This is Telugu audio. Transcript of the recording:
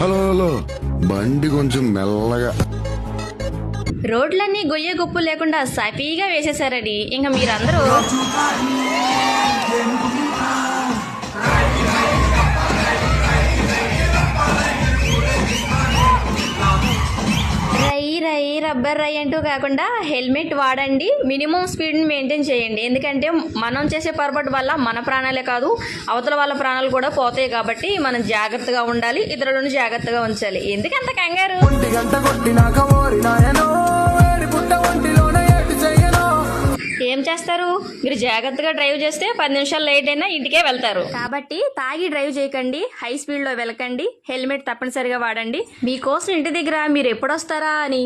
Hello hello. బండి కొంచెం మెల్లగా. రోడ్లన్నీ గొయ్య గొప్పు లేకుండా సఫీగా వేసేసారని ఇంకా మీరందరూ. రై రబ్బర్ రై అంటూ కాకుండా హెల్మెట్ వాడండి. మినిమం స్పీడ్ని మెయింటైన్ చేయండి. ఎందుకంటే మనం చేసే పొరపాటు వల్ల మన ప్రాణాలే కాదు అవతల వాళ్ళ ప్రాణాలు కూడా పోతాయి కాబట్టి మనం జాగ్రత్తగా ఉండాలి ఇతరులను జాగ్రత్తగా ఉంచాలి. ఎందుకంత కంగారు? చేస్తారు? మీరు జాగ్రత్తగా డ్రైవ్ చేస్తే పది నిమిషాలు లేట్ అయినా ఇంటికే వెళ్తారు. కాబట్టి తాగి డ్రైవ్ చేయకండి హై స్పీడ్లో వెళ్ళకండి హెల్మెట్ తప్పనిసరిగా వాడండి. మీకోసం ఇంటి దగ్గర మీరు ఎప్పుడొస్తారా అని.